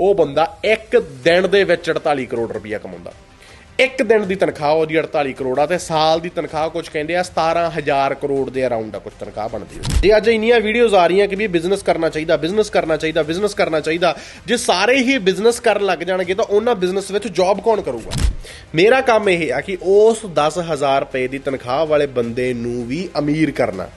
ਉਹ ਬੰਦਾ ਇੱਕ ਦਿਨ ਦੇ ਵਿੱਚ 48 ਕਰੋੜ ਰੁਪਇਆ ਕਮਾਉਂਦਾ। ਇੱਕ ਦਿਨ ਦੀ ਤਨਖਾਹ ਉਹਦੀ 48 ਕਰੋੜ ਆ ਤੇ ਸਾਲ ਦੀ ਤਨਖਾਹ ਕੁਝ ਕਹਿੰਦੇ ਆ 17000 ਕਰੋੜ ਦੇ ਅਰਾਊਂਡ ਆ ਕੁਝ ਤਨਖਾਹ ਬਣਦੀ ਹੈ ਜੇ ਅੱਜ ਇੰਨੀਆਂ ਵੀਡੀਓਜ਼ ਆ ਰਹੀਆਂ ਕਿ ਵੀ ਬਿਜ਼ਨਸ ਕਰਨਾ ਚਾਹੀਦਾ ਬਿਜ਼ਨਸ ਕਰਨਾ ਚਾਹੀਦਾ ਬਿਜ਼ਨਸ ਕਰਨਾ ਚਾਹੀਦਾ, ਜੇ ਸਾਰੇ ਹੀ ਬਿਜ਼ਨਸ ਕਰਨ ਲੱਗ ਜਾਣਗੇ ਤਾਂ ਉਹਨਾਂ ਬਿਜ਼ਨਸ ਵਿੱਚ ਜੌਬ ਕੌਣ ਕਰੂਗਾ? ਮੇਰਾ ਕੰਮ ਇਹ ਆ ਕਿ ਉਸ 10000 ਰੁਪਏ ਦੀ ਤਨਖਾਹ ਵਾਲੇ ਬੰਦੇ ਨੂੰ ਵੀ ਅਮੀਰ ਕਰਨਾ।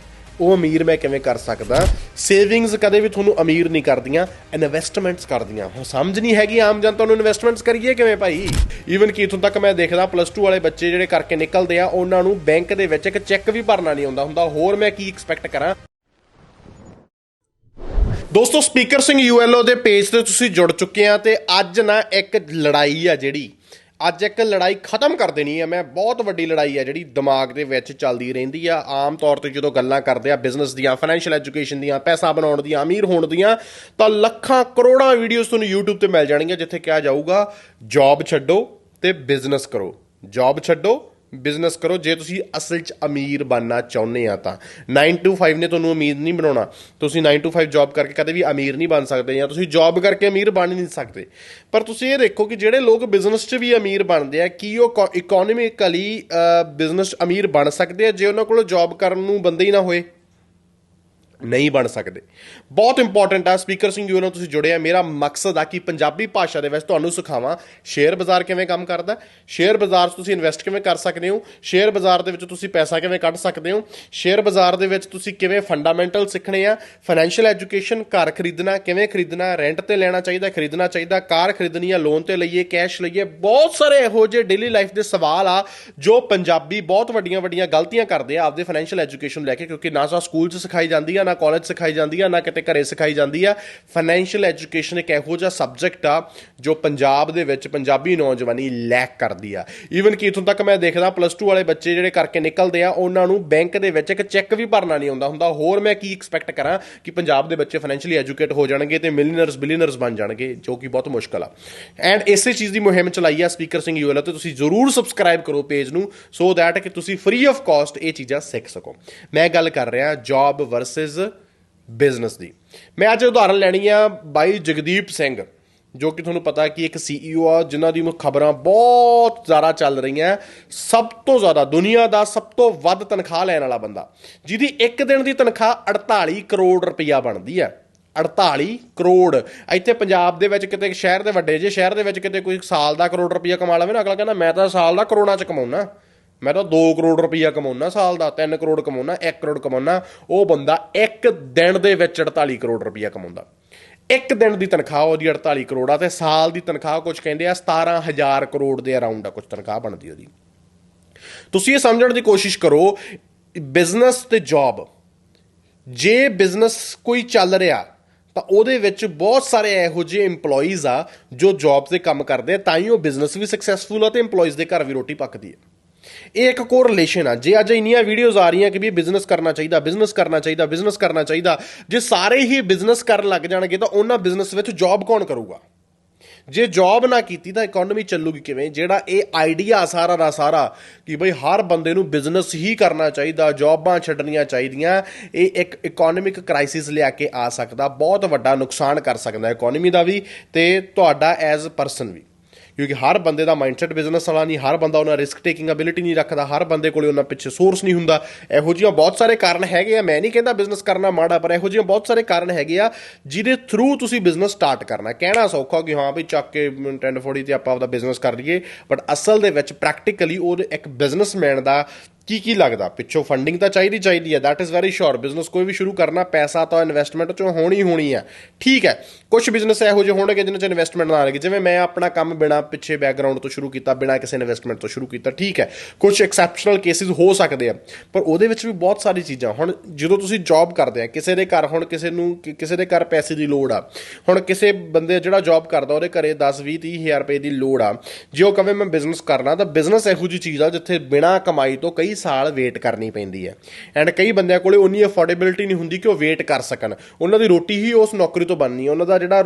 ਉਹ ਅਮੀਰ ਮੈਂ ਕਿਵੇਂ ਕਰ ਸਕਦਾ? ਸੇਵਿੰਗਸ ਕਦੇ ਵੀ ਤੁਹਾਨੂੰ ਅਮੀਰ ਨਹੀਂ ਕਰਦੀਆਂ ਇਨਵੈਸਟਮੈਂਟਸ ਕਰਦੀਆਂ। ਹੁਣ ਸਮਝ ਨਹੀਂ ਹੈਗੀ ਆਮ ਜਨਤਾ ਨੂੰ ਇਨਵੈਸਟਮੈਂਟਸ ਕਰੀਏ ਕਿਵੇਂ ਭਾਈ? ਈਵਨ ਕਿ ਇਥੋਂ ਤੱਕ ਮੈਂ ਦੇਖਦਾ ਪਲੱਸ 2 ਵਾਲੇ ਬੱਚੇ ਜਿਹੜੇ ਕਰਕੇ ਨਿਕਲਦੇ ਆ, ਉਹਨਾਂ ਨੂੰ ਬੈਂਕ ਦੇ ਵਿੱਚ ਇੱਕ ਚੈੱਕ ਵੀ ਭਰਨਾ ਨਹੀਂ ਆਉਂਦਾ ਹੁੰਦਾ। ਹੋਰ ਮੈਂ ਕੀ ਐਕਸਪੈਕਟ ਕਰਾਂ? ਦੋਸਤੋ ਸਪੀਕਰ ਸਿੰਘ ਯੂਐਲਓ ਦੇ ਪੇਜ ਤੇ ਤੁਸੀਂ ਜੁੜ ਚੁੱਕੇ ਆ ਤੇ ਅੱਜ ਨਾ ਇੱਕ ਲੜਾਈ ਆ ਜਿਹੜੀ। ਅੱਜ ਇੱਕ ਲੜਾਈ ਖਤਮ ਕਰ ਦੇਣੀ ਹੈ। ਮੈਂ ਬਹੁਤ ਵੱਡੀ ਲੜਾਈ ਹੈ ਜਿਹੜੀ ਦਿਮਾਗ ਦੇ ਵਿੱਚ ਚੱਲਦੀ ਰਹਿੰਦੀ ਆ। ਆਮ ਤੌਰ ਤੇ ਜਦੋਂ ਗੱਲਾਂ ਕਰਦੇ ਆ ਬਿਜ਼ਨਸ ਦੀਆਂ ਫਾਈਨੈਂਸ਼ੀਅਲ ਐਜੂਕੇਸ਼ਨ ਦੀਆਂ, ਪੈਸਾ ਬਣਾਉਣ ਦੀਆਂ, ਅਮੀਰ ਹੋਣ ਦੀਆਂ, ਤਾਂ ਲੱਖਾਂ ਕਰੋੜਾਂ ਵੀਡੀਓਜ਼ ਤੁਹਾਨੂੰ YouTube ਤੇ ਮਿਲ ਜਾਣਗੀਆਂ, ਜਿੱਥੇ ਕਿਹਾ ਜਾਊਗਾ ਜੌਬ ਛੱਡੋ ਤੇ ਬਿਜ਼ਨਸ ਕਰੋ। ਜੌਬ ਛੱਡੋ ਬਿਜ਼ਨਸ ਕਰੋ। ਜੇ ਤੁਸੀਂ ਅਸਲ 'ਚ ਅਮੀਰ ਬਣਨਾ ਚਾਹੁੰਦੇ ਆ ਤਾਂ। 9 to 5 ਨੇ ਤੁਹਾਨੂੰ ਅਮੀਰ ਨਹੀਂ ਬਣਾਉਣਾ। ਤੁਸੀਂ 9 to 5 ਜੌਬ ਕਰਕੇ ਕਦੇ ਵੀ ਅਮੀਰ ਨਹੀਂ ਬਣ ਸਕਦੇ ਜਾਂ ਤੁਸੀਂ ਜੌਬ ਕਰਕੇ ਅਮੀਰ ਬਣ ਨਹੀਂ ਸਕਦੇ। ਪਰ ਤੁਸੀਂ ਇਹ ਦੇਖੋ ਕਿ ਜਿਹੜੇ ਲੋਕ ਬਿਜ਼ਨਸ 'ਚ ਵੀ ਅਮੀਰ ਬਣਦੇ ਆ, ਕੀ ਉਹ ਇਕਨੋਮਿਕਲੀ ਬਿਜ਼ਨਸ ਅਮੀਰ ਬਣ ਸਕਦੇ ਆ, ਜੇ ਉਹਨਾਂ ਕੋਲ ਜੌਬ ਕਰਨ ਨੂੰ ਬੰਦੇ ਹੀ ਨਾ ਹੋਏ? ਨਹੀਂ ਬਣ ਸਕਦੇ। ਬਹੁਤ ਇੰਪੋਰਟੈਂਟ ਆ ਸਪੀਕਰ ਸਿੰਘ ਯੂ ਨਾਲ ਤੁਸੀਂ ਜੁੜੇ ਆ। ਮੇਰਾ ਮਕਸਦ ਆ ਕਿ ਪੰਜਾਬੀ ਭਾਸ਼ਾ ਦੇ ਵਿੱਚ ਤੁਹਾਨੂੰ ਸਿਖਾਵਾਂ। ਸ਼ੇਅਰ ਬਾਜ਼ਾਰ ਕਿਵੇਂ ਕੰਮ ਕਰਦਾ ਸ਼ੇਅਰ ਬਾਜ਼ਾਰ 'ਚ ਤੁਸੀਂ ਇਨਵੈਸਟ ਕਿਵੇਂ ਕਰ ਸਕਦੇ ਹੋ? ਸ਼ੇਅਰ ਬਾਜ਼ਾਰ ਦੇ ਵਿੱਚ ਤੁਸੀਂ ਪੈਸਾ ਕਿਵੇਂ ਕੱਢ ਸਕਦੇ ਹੋ? ਸ਼ੇਅਰ ਬਾਜ਼ਾਰ ਦੇ ਵਿੱਚ ਤੁਸੀਂ ਕਿਵੇਂ ਫੰਡਾਮੈਂਟਲ ਸਿੱਖਣੇ ਆ? ਫਾਈਨੈਂਸ਼ੀਅਲ ਐਜੂਕੇਸ਼ਨ ਘਰ ਖਰੀਦਣਾ, ਕਿਵੇਂ ਖਰੀਦਣਾ? ਰੈਂਟ ਤੇ ਲੈਣਾ ਚਾਹੀਦਾ, ਖਰੀਦਣਾ ਚਾਹੀਦਾ, ਕਾਰ ਖਰੀਦਣੀ ਆ ਲੋਨ ਤੇ ਲਈਏ ਕੈਸ਼ ਲਈਏ। ਬਹੁਤ ਸਾਰੇ ਇਹੋ ਜਿਹੇ ਡੇਲੀ ਲਾਈਫ ਦੇ ਸਵਾਲ ਆ, ਜੋ ਪੰਜਾਬੀ ਬਹੁਤ ਵੱਡੀਆਂ ਵੱਡੀਆਂ ਗਲਤੀਆਂ ਕਰਦੇ ਆ ਆਪਦੇ ਫਾਈਨੈਂਸ਼ੀਅਲ ਐਜੂਕੇਸ਼ਨ ਲੈ ਕੇ, ਕਿਉਂਕਿ ਨਾ ਤਾਂ ਸਕੂਲ 'ਚ ਸਿਖਾਈ ਜਾਂਦੀ ਆ ਨਾ ਕਾਲਜ ਸਿਖਾਈ ਜਾਂਦੀ ਆ, ਨਾ ਕਿਤੇ ਘਰੇ ਸਿਖਾਈ ਜਾਂਦੀ ਆ। ਫਾਈਨੈਂਸ਼ੀਅਲ ਐਜੂਕੇਸ਼ਨ ਇੱਕ ਇਹੋ ਜਿਹਾ ਸਬਜੈਕਟ ਆ, ਜੋ ਪੰਜਾਬ ਦੇ ਵਿੱਚ ਪੰਜਾਬੀ ਨੌਜਵਾਨੀ ਲੈਕ ਕਰਦੀ ਆ। ਈਵਨ ਕਿ ਇਥੋਂ ਤੱਕ ਮੈਂ ਦੇਖਦਾ ਪਲੱਸ 2 ਵਾਲੇ ਬੱਚੇ ਜਿਹੜੇ ਕਰਕੇ ਨਿਕਲਦੇ ਆ, ਉਹਨਾਂ ਨੂੰ ਬੈਂਕ ਦੇ ਵਿੱਚ ਇੱਕ ਚੈੱਕ ਵੀ ਭਰਨਾ ਨਹੀਂ ਆਉਂਦਾ ਹੁੰਦਾ। ਹੋਰ ਮੈਂ ਕੀ ਐਕਸਪੈਕਟ ਕਰਾਂ ਕਿ ਪੰਜਾਬ ਦੇ ਬੱਚੇ ਫਾਈਨੈਂਸ਼ੀਅਲੀ ਐਜੂਕੇਟ ਹੋ ਜਾਣਗੇ ਤੇ ਮਿਲੀਅਨਰਸ ਬਿਲੀਅਨਰਸ ਬਣ ਜਾਣਗੇ, ਜੋ ਕਿ ਬਹੁਤ ਮੁਸ਼ਕਲ ਆ। ਐਂਡ ਇਸੇ ਚੀਜ਼ ਦੀ ਮੁਹਿੰਮ ਚਲਾਈ ਆ ਸਪੀਕਰ ਸਿੰਘ ਯੂਐਲ ਤੇ। ਤੁਸੀਂ ਜ਼ਰੂਰ ਸਬਸਕ੍ਰਾਈਬ ਕਰੋ ਪੇਜ ਨੂੰ ਸੋ ਦੈਟ ਕਿ ਤੁਸੀਂ ਫ੍ਰੀ ਆਫ ਕਾਸਟ ਇਹ ਚੀਜ਼ਾਂ ਸਿੱਖ ਸਕੋ। ਮੈਂ ਗੱਲ ਕਰ ਰਿਹਾ ਜੌਬ ਵਰਸਸ ਬਿਜ਼ਨਸ ਦੀ। ਮੈਂ ਅੱਜ ਉਦਾਹਰਨ ਲੈਣੀ ਆ ਬਾਈ ਜਗਦੀਪ ਸਿੰਘ, ਜੋ ਕਿ ਤੁਹਾਨੂੰ ਪਤਾ ਕਿ ਇੱਕ ਸੀਈਓ ਆ, ਜਿਨ੍ਹਾਂ ਦੀ ਖਬਰਾਂ ਬਹੁਤ ਜ਼ਿਆਦਾ ਚੱਲ ਰਹੀਆਂ, ਸਭ ਤੋਂ ਜ਼ਿਆਦਾ ਦੁਨੀਆ ਦਾ ਸਭ ਤੋਂ ਵੱਧ ਤਨਖਾਹ ਲੈਣ ਵਾਲਾ ਬੰਦਾ। ਜਿਹਦੀ ਇੱਕ ਦਿਨ ਦੀ ਤਨਖਾਹ 48 ਕਰੋੜ ਰੁਪਈਆ ਬਣਦੀ ਆ। 48 ਕਰੋੜ। ਇੱਥੇ ਪੰਜਾਬ ਦੇ ਵਿੱਚ ਕਿਤੇ ਸ਼ਹਿਰ ਦੇ ਵੱਡੇ ਜੇ, ਸ਼ਹਿਰ ਦੇ ਵਿੱਚ ਕਿਤੇ ਕੋਈ ਸਾਲ ਦਾ ਕਰੋੜ ਰੁਪਈਆ ਕਮਾ ਲਵੇ ਨਾ, ਅਗਲਾ ਕਹਿੰਦਾ, ਮੈਂ ਤਾਂ ਸਾਲ ਦਾ ਕਰੋੜਾਂ ਚ ਕਮਾਉਣਾ ਮੈਂ ਤਾਂ 2 ਕਰੋੜ ਰੁਪਈਆ ਕਮਾਉਣਾ ਸਾਲ ਦਾ 3 ਕਰੋੜ ਕਮਾਉਣਾ 1 ਕਰੋੜ ਕਮਾਉਣਾ ਉਹ ਬੰਦਾ ਇੱਕ ਦਿਨ ਦੇ ਵਿੱਚ 48 ਕਰੋੜ ਰੁਪਈਆ ਕਮਾਉਂਦਾ। ਇੱਕ ਦਿਨ ਦੀ ਤਨਖਾਹ ਉਹਦੀ 48 ਕਰੋੜ ਆ ਤੇ ਸਾਲ ਦੀ ਤਨਖਾਹ ਕੁਝ ਕਹਿੰਦੇ ਆ 17000 ਕਰੋੜ ਦੇ ਅਰਾਊਂਡ ਆ ਕੁਝ ਤਨਖਾਹ ਬਣਦੀ ਉਹਦੀ। ਤੁਸੀਂ ਇਹ ਸਮਝਣ ਦੀ ਕੋਸ਼ਿਸ਼ ਕਰੋ ਬਿਜ਼ਨਸ ਤੇ ਜੌਬ ਜੇ ਬਿਜ਼ਨਸ ਕੋਈ ਚੱਲ ਰਿਹਾ, ਤਾਂ ਉਹਦੇ ਵਿੱਚ ਬਹੁਤ ਸਾਰੇ ਇਹੋ ਜਿਹੇ EMPLOYEES ਆ ਜੋ ਜੌਬ ਤੇ ਕੰਮ ਕਰਦੇ ਆ, ਤਾਂ ਹੀ ਉਹ ਬਿਜ਼ਨਸ ਵੀ ਸਕਸੈਸਫੁਲ ਆ ਤੇ EMPLOYEES ਦੇ ਘਰ ਵੀ ਰੋਟੀ ਪੱਕਦੀ ਹੈ ਇਹ ਇੱਕ ਕੋਰਿਲੇਸ਼ਨ ਆ। ਜੇ ਅੱਜ ਇੰਨੀਆਂ ਵੀਡੀਓਜ਼ ਆ ਰਹੀਆਂ ਕਿ ਵੀ ਬਿਜ਼ਨਸ ਕਰਨਾ ਚਾਹੀਦਾ ਬਿਜ਼ਨਸ ਕਰਨਾ ਚਾਹੀਦਾ ਬਿਜ਼ਨਸ ਕਰਨਾ ਚਾਹੀਦਾ, ਜੇ ਸਾਰੇ ਹੀ ਬਿਜ਼ਨਸ ਕਰਨ ਲੱਗ ਜਾਣਗੇ ਤਾਂ ਉਹਨਾਂ ਬਿਜ਼ਨਸ ਵਿੱਚ ਜੌਬ ਕੌਣ ਕਰੂਗਾ? ਜੇ ਜੌਬ ਨਾ ਕੀਤੀ ਤਾਂ ਇਕਨੋਮੀ ਚੱਲੂਗੀ ਕਿਵੇਂ? ਜਿਹੜਾ ਇਹ ਆਈਡੀਆ ਸਾਰਾ ਦਾ ਸਾਰਾ ਕਿ ਬਈ ਹਰ ਬੰਦੇ ਨੂੰ ਬਿਜ਼ਨਸ ਹੀ ਕਰਨਾ ਚਾਹੀਦਾ ਜੌਬਾਂ ਛੱਡਣੀਆਂ ਚਾਹੀਦੀਆਂ, ਇਹ ਇੱਕ ਇਕਨੋਮਿਕ ਕ੍ਰਾਈਸਿਸ ਲਿਆ ਕੇ ਆ ਸਕਦਾ, ਬਹੁਤ ਵੱਡਾ ਨੁਕਸਾਨ ਕਰ ਸਕਦਾ ਇਕਨੋਮੀ ਦਾ ਵੀ ਤੇ ਤੁਹਾਡਾ ਐਜ਼ ਪਰਸਨ ਵੀ। ਕਿਉਂਕਿ ਹਰ ਬੰਦੇ ਦਾ ਮਾਈਂਡਸੈਟ ਬਿਜ਼ਨਸ ਵਾਲਾ ਨਹੀਂ, ਹਰ ਬੰਦਾ ਉਹਨਾਂ ਰਿਸਕ ਟੇਕਿੰਗ ਅਬਿਲਿਟੀ ਨਹੀਂ ਰੱਖਦਾ, ਹਰ ਬੰਦੇ ਕੋਲੇ ਉਹਨਾਂ ਪਿੱਛੇ ਸੋਰਸ ਨਹੀਂ ਹੁੰਦਾ। ਇਹੋ ਜਿਹੀਆਂ ਬਹੁਤ ਸਾਰੇ ਕਾਰਨ ਹੈਗੇ ਆ, ਮੈਂ ਨਹੀਂ ਕਹਿੰਦਾ ਬਿਜ਼ਨਸ ਕਰਨਾ ਮਾੜਾ, ਪਰ ਇਹੋ ਜਿਹੀਆਂ ਬਹੁਤ ਸਾਰੇ ਕਾਰਨ ਹੈਗੇ ਆ, ਜਿਹਦੇ ਥਰੂ ਤੁਸੀਂ ਬਿਜ਼ਨਸ ਸਟਾਰਟ ਕਰਨਾ। ਕਹਿਣਾ ਸੌਖਾ ਕਿ ਹਾਂ ਵੀ ਚੱਕ ਕੇ 1040 ਤੇ ਆਪਾਂ ਆਪਦਾ ਬਿਜ਼ਨਸ ਕਰ ਲਈਏ ਬਟ ਅਸਲ ਦੇ ਵਿੱਚ ਪ੍ਰੈਕਟੀਕਲੀ ਉਹ ਇੱਕ ਬਿਜ਼ਨਸਮੈਨ ਦਾ ਕੀ ਕੀ ਲੱਗਦਾ? ਪਿੱਛੋਂ ਫੰਡਿੰਗ ਤਾਂ ਚਾਹੀਦੀ ਚਾਹੀਦੀ ਹੈ that is very sure business ਕੋਈ ਵੀ ਸ਼ੁਰੂ ਕਰਨਾ, ਪੈਸਾ ਤਾਂ ਇਨਵੈਸਟਮੈਂਟ ਚੋਂ ਹੋਣੀ ਹੋਣੀ ਹੈ। ਠੀਕ ਹੈ ਕੁਝ ਬਿਜ਼ਨਸ ਇਹੋ ਜਿਹੇ ਹੋਣਗੇ ਜਿਨ੍ਹਾਂ 'ਚ ਇਨਵੈਸਟਮੈਂਟ ਨਾ ਲੱਗੇ ਜਿਵੇਂ ਮੈਂ ਆਪਣਾ ਕੰਮ ਬਿਨਾ ਪਿੱਛੇ ਬੈਕਗ੍ਰਾਉਂਡ ਤੋਂ ਸ਼ੁਰੂ ਕੀਤਾ, ਬਿਨਾ ਕਿਸੇ ਇਨਵੈਸਟਮੈਂਟ ਤੋਂ ਸ਼ੁਰੂ ਕੀਤਾ, ਠੀਕ ਹੈ। ਕੁਝ ਐਕਸੈਪਸ਼ਨਲ ਕੇਸਿਸ ਹੋ ਸਕਦੇ ਆ, ਪਰ ਉਹਦੇ ਵਿੱਚ ਵੀ ਬਹੁਤ ਸਾਰੀ ਚੀਜ਼ਾਂ। ਹੁਣ ਜਦੋਂ ਤੁਸੀਂ ਜੌਬ ਕਰਦੇ ਆ, ਕਿਸੇ ਦੇ ਘਰ ਹੁਣ ਕਿਸੇ ਨੂੰ ਕਿਸੇ ਦੇ ਘਰ ਪੈਸੇ ਦੀ ਲੋੜ ਆ, ਹੁਣ ਕਿਸੇ ਬੰਦੇ ਜਿਹੜਾ ਜੌਬ ਕਰਦਾ, ਉਹਦੇ ਘਰੇ 10 20 30 ਹਜ਼ਾਰ ਰੁਪਏ ਦੀ ਲੋੜ ਆ। ਜੇ ਉਹ ਕਵੇ ਮੈਂ ਬਿਜ਼ਨਸ ਕਰਨਾ, ਤਾਂ ਬਿਜ਼ਨਸ ਇਹੋ ਜਿਹੀ ਚੀਜ਼ ਆ ਜਿੱਥੇ ਬਿਨਾ ਕਮਾਈ ਤੋਂ ਕਈ ਸਾਲ ਵੇਟ ਕਰਨੀ ਪੈਂਦੀ ਹੈ। ਐਂਡ ਕਈ ਬੰਦਿਆਂ ਕੋਲੇ ਉਨੀ ਅਫੋਰਡੇਬਿਲਟੀ ਨਹੀਂ ਹੁੰਦੀ ਕਿ ਉਹ ਵੇਟ ਕਰ ਸਕਣ। ਉਹਨਾਂ ਦੀ ਰੋਟੀ ਹੀ ਉਸ ਨੌਕਰੀ ਤੋਂ ਬਣਨੀ ਹੈ। ਉਹਨਾਂ ਦਾ ਜਿਹੜਾ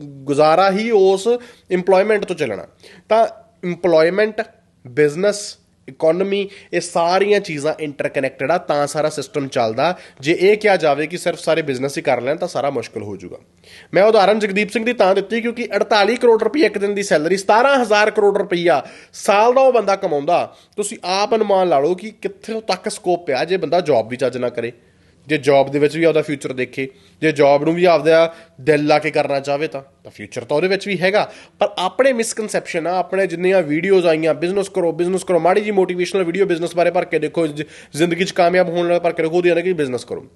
ਗੁਜ਼ਾਰਾ ਹੀ ਉਸ EMPLOYMENT ਤੋਂ ਚੱਲਣਾ। ਤਾਂ EMPLOYMENT ਬਿਜ਼ਨਸ ਇਕਨੋਮੀ ਇਹ ਸਾਰੀਆਂ ਚੀਜ਼ਾਂ ਇੰਟਰਕਨੈਕਟਡ ਆ, ਤਾਂ ਸਾਰਾ ਸਿਸਟਮ ਚੱਲਦਾ। ਜੇ ਇਹ ਕਿਹਾ ਜਾਵੇ ਕਿ ਸਿਰਫ ਸਾਰੇ ਬਿਜ਼ਨਸ ਹੀ ਕਰ ਲੈਣ, ਤਾਂ ਸਾਰਾ ਮੁਸ਼ਕਲ ਹੋ ਜਾਊਗਾ। ਮੈਂ ਉਦਾਹਰਨ ਜਗਦੀਪ ਸਿੰਘ ਦੀ ਤਾਂ ਦਿੱਤੀ ਕਿਉਂਕਿ 48 ਕਰੋੜ ਰੁਪਏ ਇੱਕ ਦਿਨ ਦੀ ਸੈਲਰੀ 17000 ਕਰੋੜ ਰੁਪਈਆ ਸਾਲ ਦਾ ਉਹ ਬੰਦਾ ਕਮਾਉਂਦਾ। ਤੁਸੀਂ ਆਪ ਅਨੁਮਾਨ ਲਾ ਲਓ ਕਿ ਕਿੱਥੇ ਤੱਕ ਸਕੋਪ ਪਿਆ ਜੇ ਬੰਦਾ ਜੌਬ ਵੀ ਚੱਜ ਨਾ ਕਰੇ। ਜੇ ਜੌਬ ਦੇ ਵਿੱਚ ਵੀ ਆਪਦਾ ਫਿਊਚਰ ਦੇਖੇ, ਜੇ ਜੌਬ ਨੂੰ ਵੀ ਆਪਦਾ ਦਿਲ ਲਾ ਕੇ ਕਰਨਾ ਚਾਹਵੇ ਤਾਂ ਤਾਂ ਫਿਊਚਰ ਤਾਂ ਉਹਦੇ ਵਿੱਚ ਵੀ ਹੈਗਾ। ਪਰ ਆਪਣੇ ਮਿਸਕਨਸੈਪਸ਼ਨ ਆ, ਆਪਣੇ ਜਿੰਨੀਆਂ ਵੀਡੀਓਜ਼ ਆਈਆਂ ਬਿਜ਼ਨਸ ਕਰੋ ਬਿਜ਼ਨਸ ਕਰੋ, ਮਾੜੀ ਜੀ ਮੋਟੀਵੇਸ਼ਨਲ ਵੀਡੀਓ ਬਿਜ਼ਨਸ ਬਾਰੇ ਭਰ ਕੇ ਦੇਖੋ, ਜ- ਜ਼ਿੰਦਗੀ 'ਚ ਕਾਮਯਾਬ ਹੋਣ ਵਾਲਾ ਭਰ ਕੇ ਦੇਖੋ ਉਹਦੀ ਕਿ ਬਿਜ਼ਨਸ ਕਰੋ।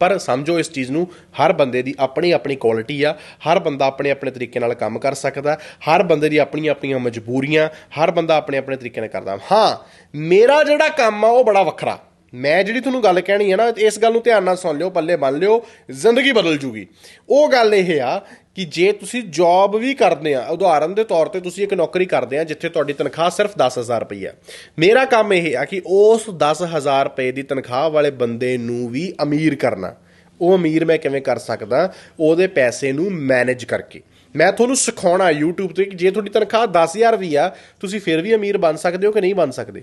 ਪਰ ਸਮਝੋ ਇਸ ਚੀਜ਼ ਨੂੰ, ਹਰ ਬੰਦੇ ਦੀ ਆਪਣੀ ਆਪਣੀ ਕੁਆਲਿਟੀ ਆ, ਹਰ ਬੰਦਾ ਆਪਣੇ ਆਪਣੇ ਤਰੀਕੇ ਨਾਲ ਕੰਮ ਕਰ ਸਕਦਾ, ਹਰ ਬੰਦੇ ਦੀ ਆਪਣੀਆਂ ਆਪਣੀਆਂ ਮਜਬੂਰੀਆਂ, ਹਰ ਬੰਦਾ ਆਪਣੇ ਆਪਣੇ ਤਰੀਕੇ ਨਾਲ ਕਰਦਾ। ਹਾਂ, ਮੇਰਾ ਜਿਹੜਾ ਕੰਮ ਆ, ਉਹ ਬੜਾ ਵੱਖਰਾ। ਮੈਂ ਜਿਹੜੀ ਤੁਹਾਨੂੰ ਗੱਲ ਕਹਿਣੀ ਹੈ ਨਾ, ਇਸ ਗੱਲ ਨੂੰ ਧਿਆਨ ਨਾਲ ਸੁਣ ਲਿਓ, ਪੱਲੇ ਬੰਨ ਲਿਓ, ਜ਼ਿੰਦਗੀ ਬਦਲ ਜੂਗੀ। ਉਹ ਗੱਲ ਇਹ ਆ ਕਿ ਜੇ ਤੁਸੀਂ ਜੌਬ ਵੀ ਕਰਦੇ ਆ, ਉਦਾਹਰਨ ਦੇ ਤੌਰ ਤੇ ਤੁਸੀਂ ਇੱਕ ਨੌਕਰੀ ਕਰਦੇ ਆ, ਜਿੱਥੇ ਤੁਹਾਡੀ ਤਨਖਾਹ ਸਿਰਫ 10000 ਰੁਪਏ ਹੈ ਮੇਰਾ ਕੰਮ ਇਹ ਆ ਕਿ ਉਸ 10000 ਰੁਪਏ ਦੀ ਤਨਖਾਹ ਵਾਲੇ ਬੰਦੇ ਨੂੰ ਵੀ ਅਮੀਰ ਕਰਨਾ। ਉਹ ਅਮੀਰ ਮੈਂ ਕਿਵੇਂ ਕਰ ਸਕਦਾ? ਉਹਦੇ ਪੈਸੇ ਨੂੰ ਮੈਨੇਜ ਕਰਕੇ। ਮੈਂ ਤੁਹਾਨੂੰ ਸਿਖਾਉਣਾ YouTube ਤੇ ਕਿ ਜੇ ਤੁਹਾਡੀ ਤਨਖਾਹ 10000 ਵੀ ਆ, ਤੁਸੀਂ ਫਿਰ ਵੀ ਅਮੀਰ ਬਣ ਸਕਦੇ ਹੋ ਕਿ ਨਹੀਂ ਬਣ ਸਕਦੇ?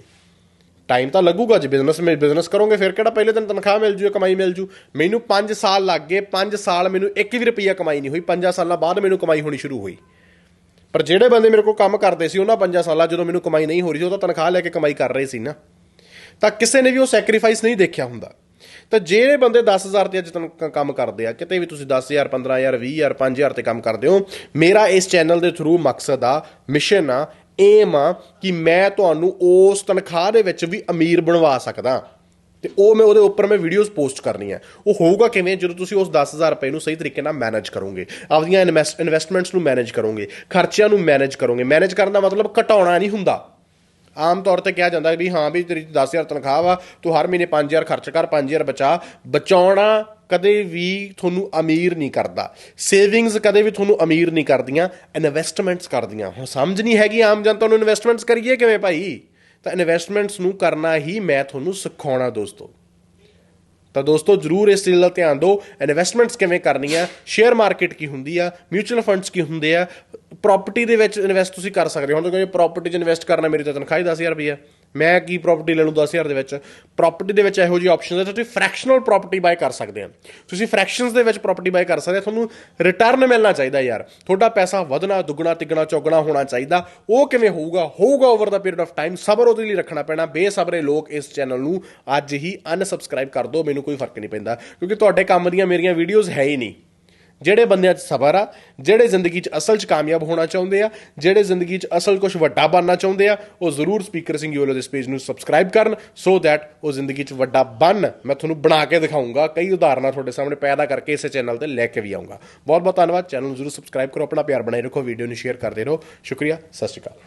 ਟਾਈਮ ਤਾਂ ਲੱਗੂਗਾ, ਜੇ ਬਿਜ਼ਨਸ ਮੇ ਬਿਜ਼ਨਸ ਕਰੋਗੇ, ਫਿਰ ਕਿਹੜਾ ਪਹਿਲੇ ਦਿਨ ਤਨਖਾਹ ਮਿਲ ਜੂ ਕਮਾਈ ਮਿਲ ਜੂ? ਮੈਨੂੰ 5 ਸਾਲ ਲੱਗ ਗਏ 5 ਸਾਲ ਮੈਨੂੰ ਇੱਕ ਵੀ ਰੁਪਈਆ ਕਮਾਈ ਨਹੀਂ ਹੋਈ 5 ਸਾਲਾਂ ਬਾਅਦ ਮੈਨੂੰ ਕਮਾਈ ਹੋਣੀ ਸ਼ੁਰੂ ਹੋਈ। ਪਰ ਜਿਹੜੇ ਬੰਦੇ ਮੇਰੇ ਕੋਲ ਕੰਮ ਕਰਦੇ ਸੀ, ਉਹਨਾਂ 5 ਸਾਲਾਂ ਜਦੋਂ ਮੈਨੂੰ ਕਮਾਈ ਨਹੀਂ ਹੋ ਰਹੀ ਸੀ, ਉਹ ਤਾਂ ਤਨਖਾਹ ਲੈ ਕੇ ਕਮਾਈ ਕਰ ਰਹੇ ਸੀ ਨਾ। ਤਾਂ ਕਿਸੇ ਨੇ ਵੀ ਉਹ ਸੈਕਰੀਫਾਈਸ ਨਹੀਂ ਦੇਖਿਆ ਹੁੰਦਾ। ਤਾਂ ਜਿਹੜੇ ਬੰਦੇ 10000 ਤੇ ਅੱਜ ਤੱਕ ਕੰਮ ਕਰਦੇ ਆ, ਕਿਤੇ ਵੀ ਤੁਸੀਂ 10000 15000 20000 5000 ਤੇ ਕੰਮ ਕਰਦੇ ਹੋ, ਮੇਰਾ ਇਸ ਚੈਨਲ ਦੇ ਥਰੂ ਮਕਸਦ ਆ ਮਿਸ਼ਨ ਆ ਏਮ ਆ ਕਿ ਮੈਂ ਤੁਹਾਨੂੰ ਉਸ ਤਨਖਾਹ ਦੇ ਵਿੱਚ ਵੀ ਅਮੀਰ ਬਣਵਾ ਸਕਦਾ। ਤੇ ਉਹ ਮੈਂ ਉਹਦੇ ਉੱਪਰ ਮੈਂ ਵੀਡੀਓਜ਼ ਪੋਸਟ ਕਰਨੀਆਂ। ਉਹ ਹੋਊਗਾ ਕਿਵੇਂ? ਜਦੋਂ ਤੁਸੀਂ ਉਸ 10000 ਰੁਪਏ ਨੂੰ ਸਹੀ ਤਰੀਕੇ ਨਾਲ ਮੈਨੇਜ ਕਰੋਗੇ। ਆਪਦੀਆਂ ਇਨਵੈਸਟ ਇਨਵੈਸਟਮੈਂਟਸ ਨੂੰ ਮੈਨੇਜ ਕਰੋਗੇ। ਖਰਚਿਆਂ ਨੂੰ ਮੈਨੇਜ ਕਰੋਗੇ। ਮੈਨੇਜ ਕਰਨ ਦਾ ਮਤਲਬ ਘਟਾਉਣਾ ਨਹੀਂ ਹੁੰਦਾ। ਆਮ ਤੌਰ ਤੇ ਕਿਹਾ ਜਾਂਦਾ ਵੀ ਹਾਂ ਵੀ ਤੇਰੀ 10000 ਤਨਖਾਹ ਵਾ, ਤੂੰ ਹਰ ਮਹੀਨੇ 5000 ਖਰਚ ਕਰ 5000 ਬਚਾ। ਬਚਾਉਣਾ ਕਦੇ ਵੀ ਤੁਹਾਨੂੰ ਅਮੀਰ ਨਹੀਂ ਕਰਦਾ। ਸੇਵਿੰਗਸ ਕਦੇ ਵੀ ਤੁਹਾਨੂੰ ਅਮੀਰ ਨਹੀਂ ਕਰਦੀਆਂ ਇਨਵੈਸਟਮੈਂਟਸ ਕਰਦੀਆਂ। ਹੁਣ ਸਮਝ ਨਹੀਂ ਹੈਗੀ ਆਮ ਜਨਤਾ ਨੂੰ ਇਨਵੈਸਟਮੈਂਟਸ ਕਰੀਏ ਕਿਵੇਂ ਭਾਈ? ਤਾਂ ਇਨਵੈਸਟਮੈਂਟਸ ਨੂੰ ਕਰਨਾ ਹੀ ਮੈਂ ਤੁਹਾਨੂੰ ਸਿਖਾਉਣਾ ਦੋਸਤੋ। ਤਾਂ ਦੋਸਤੋ, ਜਰੂਰ ਇਸ ਚੀਜ਼ ਦਾ ਧਿਆਨ ਦਿਓ। ਇਨਵੈਸਟਮੈਂਟਸ ਕਿਵੇਂ ਕਰਨੀਆਂ? ਸ਼ੇਅਰ ਮਾਰਕੀਟ ਕੀ ਹੁੰਦੀ ਆ? ਮਿਊਚੁਅਲ ਫੰਡਸ ਕੀ ਹੁੰਦੇ ਆ? ਪ੍ਰਾਪਰਟੀ ਦੇ ਵਿੱਚ ਇਨਵੈਸਟ ਤੁਸੀਂ ਕਰ ਸਕਦੇ ਹੋ। ਹੁਣ ਤੁਸੀਂ ਪ੍ਰਾਪਰਟੀ 'ਚ ਇਨਵੈਸਟ ਕਰਨਾ ਮੇਰੀ ਤਾਂ ਤਨਖਾਹ ਹੀ 10000 ਰੁਪਏ ਆ ਮੈਂ ਕੀ ਪ੍ਰਾਪਰਟੀ ਲੈ ਲੂੰ 10000 ਦੇ ਵਿੱਚ? ਪ੍ਰਾਪਰਟੀ ਦੇ ਵਿੱਚ ਇਹੋ ਜਿਹੀ ਆਪਸ਼ਨਸ ਹੈ ਤੁਸੀਂ ਫ੍ਰੈਕਸ਼ਨਲ ਪ੍ਰਾਪਰਟੀ ਬਾਏ ਕਰ ਸਕਦੇ ਆ। ਤੁਸੀਂ ਫ੍ਰੈਕਸ਼ਨਸ ਦੇ ਵਿੱਚ ਪ੍ਰਾਪਰਟੀ ਬਾਏ ਕਰ ਸਕਦੇ ਆ। ਤੁਹਾਨੂੰ ਰਿਟਰਨ ਮਿਲਣਾ ਚਾਹੀਦਾ ਯਾਰ। ਤੁਹਾਡਾ ਪੈਸਾ ਵਧਣਾ, ਦੁੱਗਣਾ, ਤਿੱਗਣਾ, ਚੌਗਣਾ ਹੋਣਾ ਚਾਹੀਦਾ। ਉਹ ਕਿਵੇਂ ਹੋਊਗਾ? ਹੋਊਗਾ over the period of time ਸਬਰ ਉਹਦੇ ਲਈ ਰੱਖਣਾ ਪੈਣਾ। ਬੇਸਬਰੇ ਲੋਕ ਇਸ ਚੈਨਲ ਨੂੰ ਅੱਜ ਹੀ ਅਨਸਬਸਕ੍ਰਾਈਬ ਕਰ ਦਿਓ। ਮੈਨੂੰ ਕੋਈ ਫ਼ਰਕ ਨਹੀਂ ਪੈਂਦਾ। ਕਿਉਂਕਿ ਤੁਹਾਡੇ ਕੰਮ ਦੀਆਂ ਮੇਰੀਆਂ ਵੀਡੀਓਜ਼ ਹੈ ਹੀ ਨਹੀਂ। ਜਿਹੜੇ ਬੰਦਿਆਂ 'ਚ ਸਬਰ ਆ, ਜਿਹੜੇ ਜ਼ਿੰਦਗੀ 'ਚ ਅਸਲ 'ਚ ਕਾਮਯਾਬ ਹੋਣਾ ਚਾਹੁੰਦੇ ਆ, ਜਿਹੜੇ ਜ਼ਿੰਦਗੀ 'ਚ ਅਸਲ ਕੁਝ ਵੱਡਾ ਬਣਨਾ ਚਾਹੁੰਦੇ ਆ, ਉਹ ਜ਼ਰੂਰ ਸਪੀਕਰ ਸਿੰਘ ਯੋਲੋ ਦੇ ਪੇਜ ਨੂੰ ਸਬਸਕ੍ਰਾਈਬ ਕਰਨ ਸੋ ਥੈਟ ਉਹ ਜ਼ਿੰਦਗੀ 'ਚ ਵੱਡਾ ਬਣ। ਮੈਂ ਤੁਹਾਨੂੰ ਬਣਾ ਕੇ ਦਿਖਾਉਂਗਾ, ਕਈ ਉਦਾਹਰਨਾਂ ਤੁਹਾਡੇ ਸਾਹਮਣੇ ਪੈਦਾ ਕਰਕੇ ਇਸੇ ਚੈਨਲ ਤੇ ਲੈ ਕੇ ਵੀ ਆਉਂਗਾ। ਬਹੁਤ ਬਹੁਤ ਧੰਨਵਾਦ ਚੈਨਲ ਨੂੰ ਜ਼ਰੂਰ ਸਬਸਕ੍ਰਾਈਬ ਕਰੋ, ਆਪਣਾ ਪਿਆਰ ਬਣਾਈ ਰੱਖੋ ਵੀਡੀਓ ਨੂੰ ਸ਼ੇਅਰ ਕਰਦੇ ਰਹੋ। ਸ਼ੁਕਰੀਆ, ਸਤਿ ਸ਼੍ਰੀ ਅਕਾਲ।